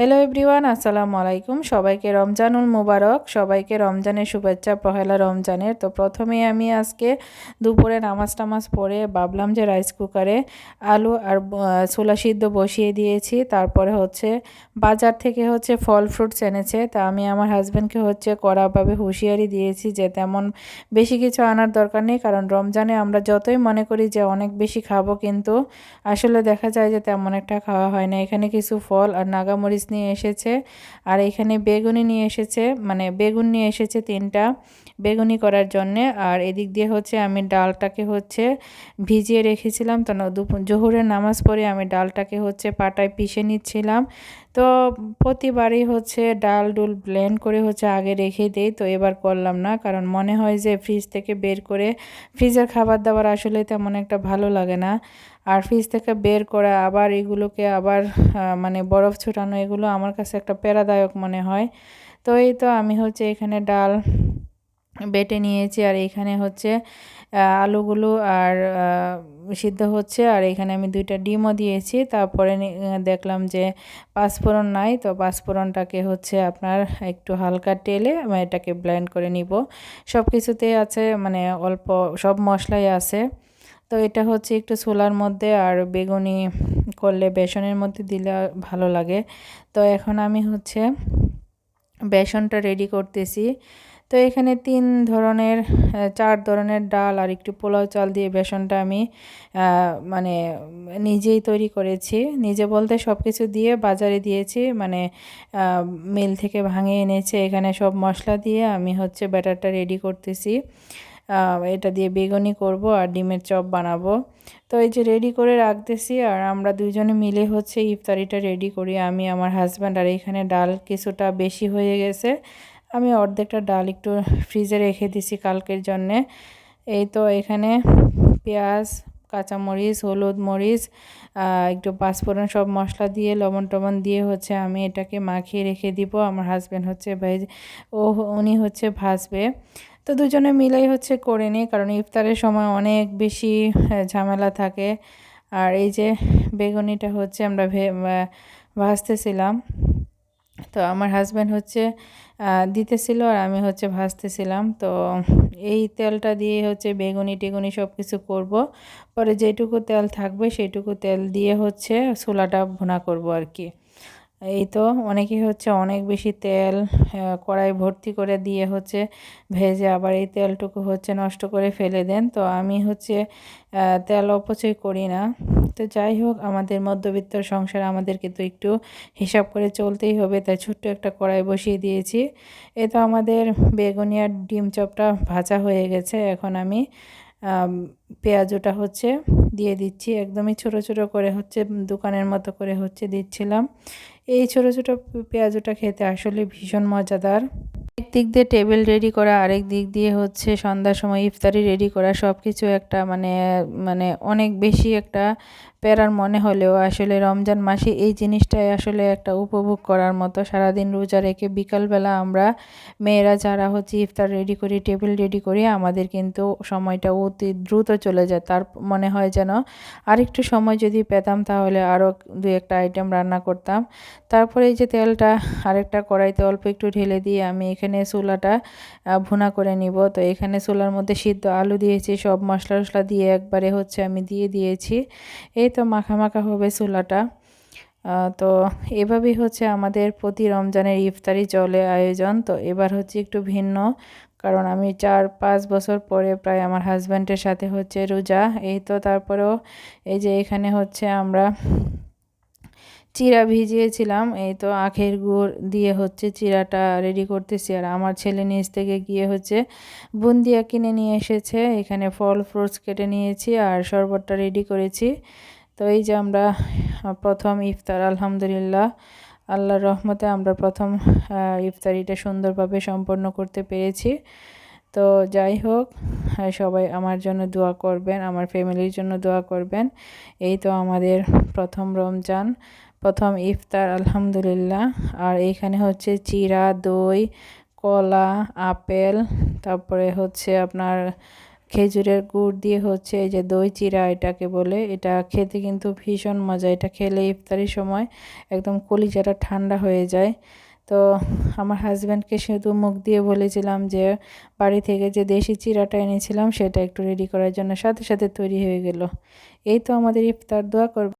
Hello everyone আসসালামু আলাইকুম। সবাইকে রমজানুল মুবারক। সবাইকে রমজানের শুভেচ্ছা, পহেলা রমজানের। তো প্রথমে আমি আজকে দুপুরে নামাজ টামাজ পড়ে ভাবলাম যে রাইস কুকারে আলু আর ছোলা সিদ্ধ বসিয়ে দিয়েছি। তারপরে হচ্ছে বাজার থেকে হচ্ছে ফল ফ্রুটস এনেছে। তা আমি আমার হাজব্যান্ডকে হচ্ছে কড়াভাবে হুঁশিয়ারি দিয়েছি যে তেমন বেশি কিছু আনার দরকার নেই। কারণ রমজানে আমরা যতই মনে করি যে অনেক বেশি খাব কিন্তু আসলে দেখা যায় যে তেমন একটা খাওয়া হয় না। এখানে কিছু ফল আর নাগামরিচ নিয়ে এসেছে। আর এখানে বেগুনি নিয়ে এসেছে মানে বেগুন নিয়ে এসেছে তিনটা বেগুনি করার জন্যে। আর এদিক দিয়ে হচ্ছে আমি ডালটাকে হচ্ছে ভিজিয়ে রেখেছিলাম। তো দুপুর জোহরের নামাজ পড়ে আমি ডালটাকে হচ্ছে পাটায় পিষে নিচ্ছিলাম। তো প্রতিবারই হচ্ছে ডাল ডুল ব্লেন্ড করে হচ্ছে আগে রেখে দেই, তো এবার করলাম না। কারণ মনে হয় যে ফ্রিজ থেকে বের করে ফ্রিজের খাবার দাবার আসলে তেমন একটা ভালো লাগে না। আর ফ্রিজ থেকে বের করা আবার এগুলোকে আবার মানে বরফ ছোটানো এগুলো আমার কাছে একটা প্যারাদায়ক মনে হয়। তো এই তো আমি হচ্ছে এখানে ডাল বেটে নিয়েছি আর এখানে হচ্ছে আলুগুলো আর সিদ্ধ হচ্ছে। আর এখানে আমি দুইটা ডিমও দিয়েছি। তারপরে দেখলাম যে পাঁচফোড়ন নাই, তো পাঁচফোড়নটাকে হচ্ছে আপনার একটু হালকা টেলে এটাকে ব্লেন্ড করে নিব। সব কিছুতে আছে মানে অল্প, সব মশলাই আছে। তো এটা হচ্ছে একটু ছোলার মধ্যে আর বেগুনি করলে বেসনের মধ্যে দিলে ভালো লাগে। তো এখন আমি হচ্ছে বেসনটা রেডি করতেছি। তো এখানে তিন ধরনের চার ধরনের ডাল আর একটু পোলাও চাল দিয়ে বেসনটা আমি মানে নিজেই তৈরি করেছি। নিজে বলতে সব কিছু দিয়ে বাজারে দিয়েছি মানে মিল থেকে ভাঙিয়ে এনেছে। এখানে সব মশলা দিয়ে আমি হচ্ছে ব্যাটারটা রেডি করতেছি। এটা দিয়ে বেগুনি করব আর ডিমের চপ বানাবো। তো এই যে রেডি করে রাখতেছি আর আমরা দুইজনে মিলে হচ্ছে ইফতারিটা রেডি করি। আমি, আমার হাজব্যান্ড আর এখানে ডাল কিছুটা বেশি হয়ে গেছে। আমি অর্ধেকটা ডাল একটু ফ্রিজে রেখে দিছি কালকের জন্যে। এই তো এখানে পেঁয়াজ, কাঁচামরিচ, হলুদ মরিচ একটু পাঁচফোড়ন সব মশলা দিয়ে, লবণ টবণ দিয়ে হচ্ছে আমি এটাকে মাখিয়ে রেখে দিব। আমার হাজব্যান্ড হচ্ছে ভেজ ও উনি হচ্ছে ভাজবে। তো দুজনে মিলেই হচ্ছে করে নিই, কারণ ইফতারের সময় অনেক বেশি ঝামেলা থাকে। আর এই যে বেগুনিটা হচ্ছে আমরা ভাজতেছিলাম। তো আমার হাজব্যান্ড হচ্ছে দিতেছিল আর আমি হচ্ছে ভাজতেছিলাম তো এই তেলটা দিয়ে হচ্ছে বেগুনি টেগুনি সব কিছু করব। পরে যেটুকু তেল থাকবে সেইটুকু তেল দিয়ে হচ্ছে, ছোলাটা ভুনা করব আর কি। এই তো অনেকেই হচ্ছে অনেক বেশি তেল কড়াই ভর্তি করে দিয়ে হচ্ছে ভেজে আবার এই তেলটুকু হচ্ছে নষ্ট করে ফেলে দেন। তো আমি হচ্ছে তেল অপচয় করি না। তো যাই হোক, আমাদের মধ্যবিত্ত সংসার আমাদেরকে তো একটু হিসাব করে চলতেই হবে, তাই ছোট্ট একটা কড়াই বসিয়ে দিয়েছি। এ তো আমাদের বেগুনিয়ার ডিম চপটা ভাজা হয়ে গেছে। এখন আমি, পেঁয়াজটা হচ্ছে দিয়ে দিচ্ছি। একদমই ছোট ছোট করে হচ্ছে দোকানের মতো করে হচ্ছে দিচ্ছিলাম। এই ছোট ছোট পেঁয়াজটা খেতে আসলে ভীষণ মজাদার। এক দিক দিয়ে টেবিল রেডি করা, আরেক দিক দিয়ে হচ্ছে সন্ধ্যার সময় ইফতারি রেডি করা সব কিছু একটা মানে মানে অনেক বেশি একটা প্যারার মনে হলেও আসলে রমজান মাসে এই জিনিসটাই আসলে একটা উপভোগ করার মতো। সারাদিন রোজা রেখে বিকালবেলা আমরা মেয়েরা যারা হচ্ছে ইফতার রেডি করি টেবিল রেডি করি, আমাদের কিন্তু সময়টা অতি দ্রুত চলে যায়। তার মনে হয় যেন আরেকটু সময় যদি পেতাম তাহলে আরও দু একটা আইটেম রান্না করতাম। তারপরে এই যে তেলটা, আরেকটা কড়াইতে অল্প একটু ঢেলে দিয়ে আমি এখানে চুলাটা ভুনা করে নিব। তো এখানে চুলার মধ্যে সিদ্ধ আলু দিয়েছি, সব মশলা টশলা দিয়ে একবারে হচ্ছে আমি দিয়ে দিয়েছি। এই তো মাখা মাখা হবে চুলাটা। তো এভাবেই হচ্ছে আমাদের প্রতি রমজানের ইফতারি চলে আয়োজন। তো এবার হচ্ছে একটু ভিন্ন, কারণ আমি চার, পাঁচ বছর পরে প্রায় আমার হাজব্যান্ডের সাথে হচ্ছে রোজা। এই তো তারপরেও এই যে এখানে হচ্ছে আমরা চিরা ভিজিয়েছিলাম, এই তো আখের গুড় দিয়ে হচ্ছে চিরাটা রেডি করতেছি। আর আমার ছেলে নিচ থেকে গিয়ে হচ্ছে বুন্দিয়া কিনে নিয়ে এসেছে। এখানে ফল, ফ্রুটস কেটে নিয়েছি আর শরবতটা রেডি করেছি। তো এই যে আমরা প্রথম ইফতার, আলহামদুলিল্লাহ। আল্লাহর রহমতে আমরা প্রথম ইফতারিটা সুন্দরভাবে সম্পন্ন করতে পেরেছি। তো যাই হোক সবাই আমার জন্য দোয়া করবেন, আমার ফ্যামিলির জন্য দোয়া করবেন। এই তো আমাদের প্রথম রমজান, প্রথম ইফতার, আলহামদুলিল্লাহ। আর এইখানে হচ্ছে চিরা, দই, কলা, আপেল, তারপরে হচ্ছে আপনার খেজুরের গুড় দিয়ে হচ্ছে এই যে দই চিরা এটাকে বলে, এটা খেতে কিন্তু ভীষণ মজা। এটা খেলে ইফতারির সময় একদম কলিজাটা ঠান্ডা হয়ে যায়। তো আমার হাজব্যান্ডকে শুধু মুখ দিয়ে বলেছিলাম যে, বাড়ি থেকে যে দেশি চিরাটা এনেছিলাম সেটা একটু রেডি করার জন্য সাথে সাথে তৈরি হয়ে গেল। এই তো আমাদের ইফতার, দোয়া করবে।